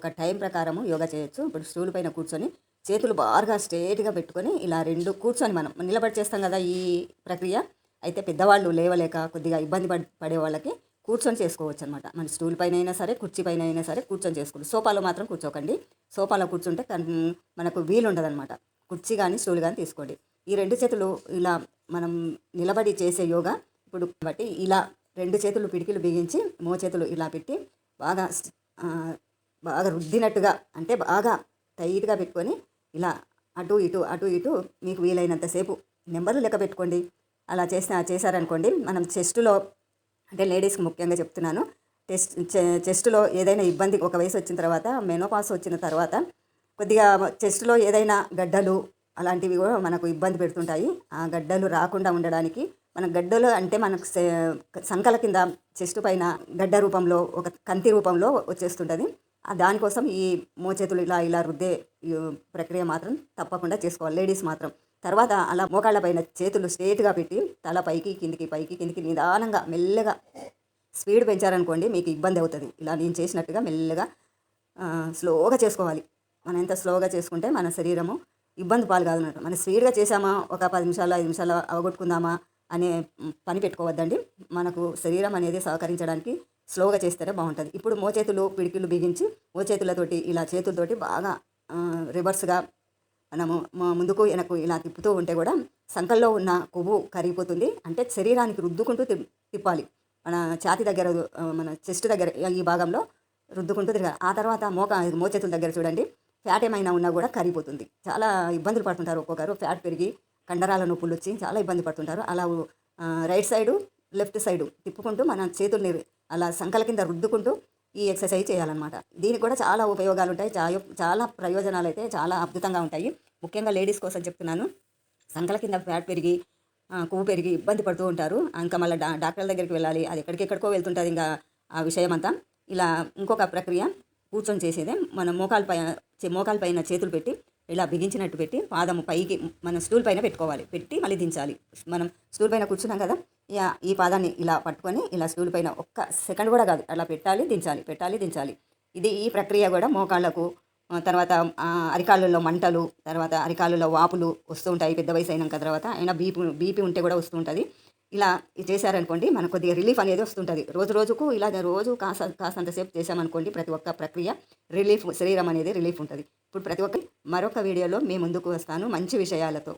ఒక టైం ప్రకారము యోగా చేయొచ్చు. ఇప్పుడు స్టూల్ పైన కూర్చొని చేతులు బాగా స్ట్రేట్గా పెట్టుకొని ఇలా రెండు కూర్చొని మనం నిలబడి చేస్తాం కదా ఈ ప్రక్రియ. అయితే పెద్దవాళ్ళు లేవలేక కొద్దిగా ఇబ్బంది పడి పడే వాళ్ళకి కూర్చొని చేసుకోవచ్చు అనమాట మన స్టూల్ పైన అయినా సరే కుర్చీ పైన అయినా సరే కూర్చొని చేసుకోండి. సోఫాలో మాత్రం కూర్చోకండి. సోఫాలో కూర్చుంటే కన్- మనకు వీలు ఉండదన్నమాట. కుర్చీ కానీ స్టూల్ కానీ తీసుకోండి. ఈ రెండు చేతులు ఇలా మనం నిలబడి చేసే యోగా ఇప్పుడు బట్టి ఇలా రెండు చేతులు పిడికిలు బిగించి మో చేతులు ఇలా పెట్టి బాగా బాగా రుద్దినట్టుగా అంటే బాగా టైట్గా పెట్టుకొని ఇలా అటు ఇటు అటు ఇటు మీకు వీలైనంతసేపు నెంబర్లు లెక్క పెట్టుకోండి. అలా చేసిన చేశారనుకోండి మనం చెస్టులో అంటే లేడీస్కి ముఖ్యంగా చెప్తున్నాను టెస్ట్ చెస్టులో ఏదైనా ఇబ్బంది ఒక వయసు వచ్చిన తర్వాత మెనోపాస్ వచ్చిన తర్వాత కొద్దిగా చెస్టులో ఏదైనా గడ్డలు అలాంటివి కూడా మనకు ఇబ్బంది పెడుతుంటాయి. ఆ గడ్డలు రాకుండా ఉండడానికి మన గడ్డలు అంటే మనకు సంకల కింద చెస్ట్ పైన గడ్డ రూపంలో ఒక కంతి రూపంలో వచ్చేస్తుంటుంది. దానికోసం ఈ మోచేతులు ఇలా ఇలా రుద్దే ప్రక్రియ మాత్రం తప్పకుండా చేసుకోవాలి. లేడీస్ మాత్రం. తర్వాత అలా మోకాళ్ళ పైన చేతులు స్ట్రేట్గా పెట్టి తల పైకి కిందికి పైకి కిందికి నిదానంగా మెల్లగా స్పీడ్ పెంచారనుకోండి మీకు ఇబ్బంది అవుతుంది. ఇలా నేను చేసినట్టుగా మెల్లగా స్లోగా చేసుకోవాలి. మనం ఎంత స్లోగా చేసుకుంటే మన శరీరము ఇబ్బంది పాలు కాదన్నట్టు మనం స్పీడ్గా చేసామా ఒక పది నిమిషాలు ఐదు నిమిషాలు అవగొట్టుకుందామా అనే పని పెట్టుకోవద్దండి. మనకు శరీరం అనేది సహకరించడానికి స్లోగా చేస్తేనే బాగుంటుంది. ఇప్పుడు మోచేతులు పిడికిలు బిగించి మోచేతులతోటి ఇలా చేతులతోటి బాగా రివర్స్గా మనము ముందుకు వెనక్కు ఇలా తిప్పుతూ ఉంటే కూడా సంకల్లో ఉన్న కొవ్వు కరిగిపోతుంది. అంటే శరీరానికి రుద్దుకుంటూ తిప్పాలి. మన ఛాతి దగ్గర మన చెస్ట్ దగ్గర ఈ భాగంలో రుద్దుకుంటూ తిరగాలి. ఆ తర్వాత మోక మోచేతుల దగ్గర చూడండి ఫ్యాట్ ఏమైనా ఉన్నా కూడా కరిగిపోతుంది. చాలా ఇబ్బందులు పడుతుంటారు ఒక్కొక్కరు. ఫ్యాట్ పెరిగి కండరాల నొప్పులు వచ్చి చాలా ఇబ్బంది పడుతుంటారు. అలా రైట్ సైడు లెఫ్ట్ సైడు తిప్పుకుంటూ మన చేతుల్ని అలా సంకల కింద రుద్దుకుంటూ ఈ ఎక్సర్సైజ్ చేయాలన్నమాట. దీనికి కూడా చాలా ఉపయోగాలు ఉంటాయి చాలా చాలా ప్రయోజనాలు అయితే చాలా అద్భుతంగా ఉంటాయి. ముఖ్యంగా లేడీస్ కోసం చెప్తున్నాను. సంకల కింద ఫ్యాట్ పెరిగి కొవ్వు పెరిగి ఇబ్బంది పడుతూ ఉంటారు. ఇంకా మళ్ళీ డా డాక్టర్ల దగ్గరికి వెళ్ళాలి. అది ఎక్కడికెక్కడికో వెళ్తుంటుంది ఇంకా ఆ విషయం అంతా ఇలా ఇంకొక ప్రక్రియ కూర్చొని చేసేదే. మన మోకాల పైన చే- మోకాల పైన చేతులు పెట్టి ఇలా బిగించినట్టు పెట్టి పాదము పైకి మన స్టూల్ పైన పెట్టుకోవాలి. పెట్టి మళ్ళీ దించాలి. మనం స్టూల్ పైన కూర్చున్నాం కదా ఈ పాదాన్ని ఇలా పట్టుకొని ఇలా స్టూల్ పైన ఒక్క సెకండ్ కూడా కాదు అలా పెట్టాలి దించాలి పెట్టాలి దించాలి. ఇది ఈ ప్రక్రియ కూడా మోకాళ్ళకు తర్వాత ఆ, అరికాళ్ళల్లో మంటలు తర్వాత అరికాళ్ళలో వాపులు వస్తూ ఉంటాయి పెద్ద వయసు అయినాక తర్వాత అయినా బీపీ బీపీ ఉంటే కూడా వస్తూ ఉంటుంది. ఇలా ఇది చేశారనుకోండి మనకు కొద్దిగా రిలీఫ్ అనేది వస్తుంటుంది. రోజు రోజుకు ఇలా రోజు కాస కాసంతసేపు చేశామనుకోండి ప్రతి ఒక్క ప్రక్రియ రిలీఫ్ శరీరం అనేది రిలీఫ్ ఉంటుంది. ఇప్పుడు ప్రతి ఒక్క మరొక వీడియోలో మీ ముందుకు వస్తాను. మంచి విషయాలతో.